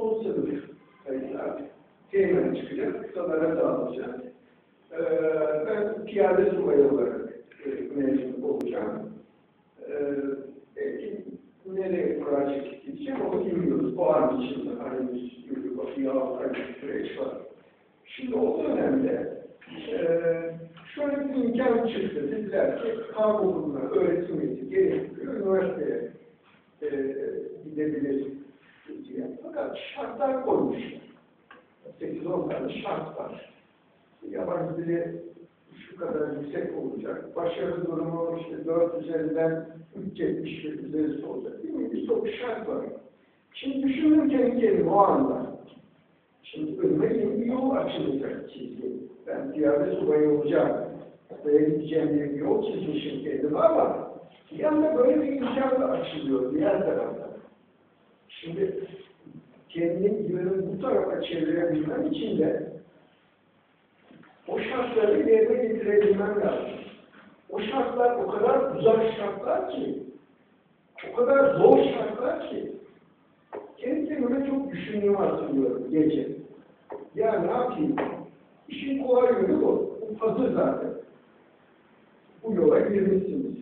son sınıf sayılar. Teğmen çıkacak, kısalara dağılacak. Ee, ben piyade subayı olarak e, mezun olacağım. Ee, nereye müracaat edeceğim onu bilmiyoruz. Bu an içinde hani bir bakıya altan bir süreç var. Şimdi o dönemde e, şöyle bir imkan çıktı. Dediler ki kanununa öğretim üyesi gerekiyor, üniversiteye e, gidebilir diye. Fakat şartlar koymuşlar. 8-10 tane şart var. Yabancı dili şu kadar yüksek olacak. Başarı durumu işte 4 üzerinden 370 ve üzerisi olacak. Değil mi? Birçok şart var. Şimdi düşünün kendi o anda. Şimdi önüme bir yol açılacak çizgi. Ben piyade subayı olacağım. Buraya gideceğim diye bir yol çizmişim kendime ama bir yanda böyle bir imkan da açılıyor diğer tarafta. Şimdi kendini yönün bu tarafa çevirebilmem için de o şartları yerine getirebilmem lazım. O şartlar o kadar uzak şartlar ki, o kadar zor şartlar ki, kendi kendime çok düşündüğümü hatırlıyorum gece. Ya ne yapayım? İşin kolay yönü bu. Bu hazır zaten. Bu yola girmişsiniz.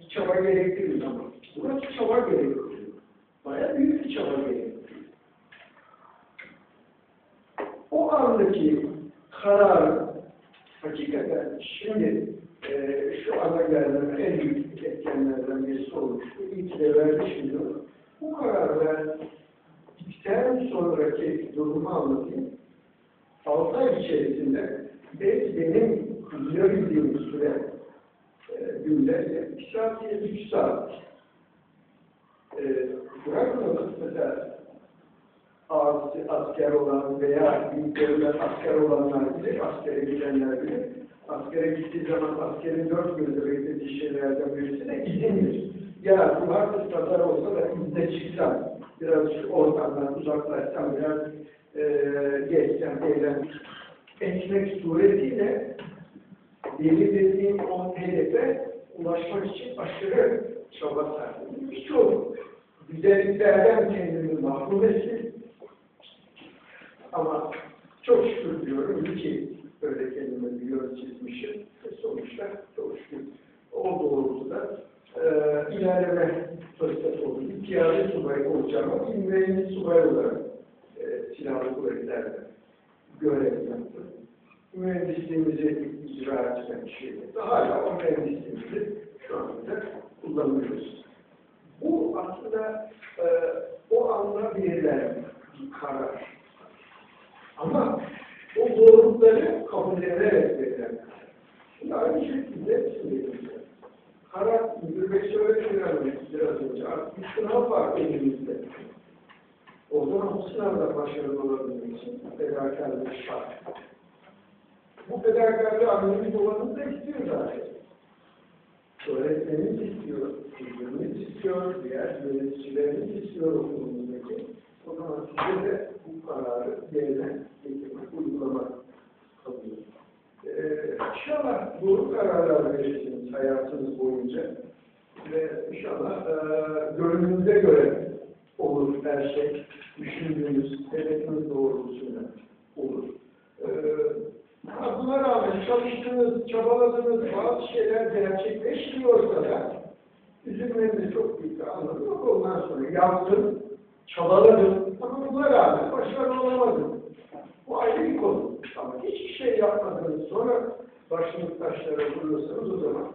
Bir çaba gerektirir ama. Burası çaba gerektiriyor. Baya büyük bir çaba gerektiriyor. O andaki karar hakikaten şimdi e, şu ana gelen en büyük etkenlerden birisi olmuş. İyi ki de verdi şimdi. Bu kararlar bittikten sonraki durumu anlatayım. 6 ay içerisinde belki benim kullanabildiğim süre e, günde 2 saat 3 saat e, bırakmadık mesela asker olan veya büyüklerinden asker olanlar bilir, askere gidenler bilir. Askere gittiği zaman askerin dört günde beklediği şeylerden birisi de izindir. Ya cumartesi pazar olsa da izne çıksam, biraz şu ortamdan uzaklaşsam, biraz e, geçsem, eğlen etmek suretiyle belirlediğim o hedefe ulaşmak için aşırı çaba sarf ettim. Birçok güzelliklerden kendimi mahrum ettim. Ama çok şükür diyorum ki böyle kendime bir yol çizmişim ve sonuçta çok şükür o doğrultuda e, ilerleme fırsatı oldu. Bir piyade subayı olacağım ama mühendis subay olarak e, silahlı kuvvetlerde görev yaptım. Mühendisliğimizi icra etmek şeyde. Hala o mühendisliğimizi şu anda kullanıyoruz. Bu aslında e, o anda verilen karar. Ama o zorlukları kabul ederek karar. Şimdi aynı şekilde söyleyeyim. Karar, müdür bey söyledi biraz, önce, artık bir sınav var elimizde. O zaman o sınavda başarılı olabilmek için fedakarlık şart. Bu fedakarlığı annemiz babamız da istiyor zaten. Öğretmenimiz istiyor, çocuğumuz istiyor, diğer yöneticilerimiz istiyor okulumuzdaki. Size de bu kararı yerine getirmek, uygulamak kalıyor. Ee, inşallah doğru kararlar verirsiniz hayatınız boyunca. Ve inşallah e, gönlünüze göre olur her şey. Düşündüğünüz, hedefiniz doğrultusunda olur. Ee, buna rağmen çalıştığınız, çabaladığınız bazı şeyler gerçekleşmiyorsa da üzülmenin çok büyük bir anlamı yok. Ondan sonra yaptım, çabaladım buna rağmen başarılı olamadım. Bu ayrı bir konu. Ama hiçbir şey yapmadınız sonra başınız taşlara vuruyorsanız o zaman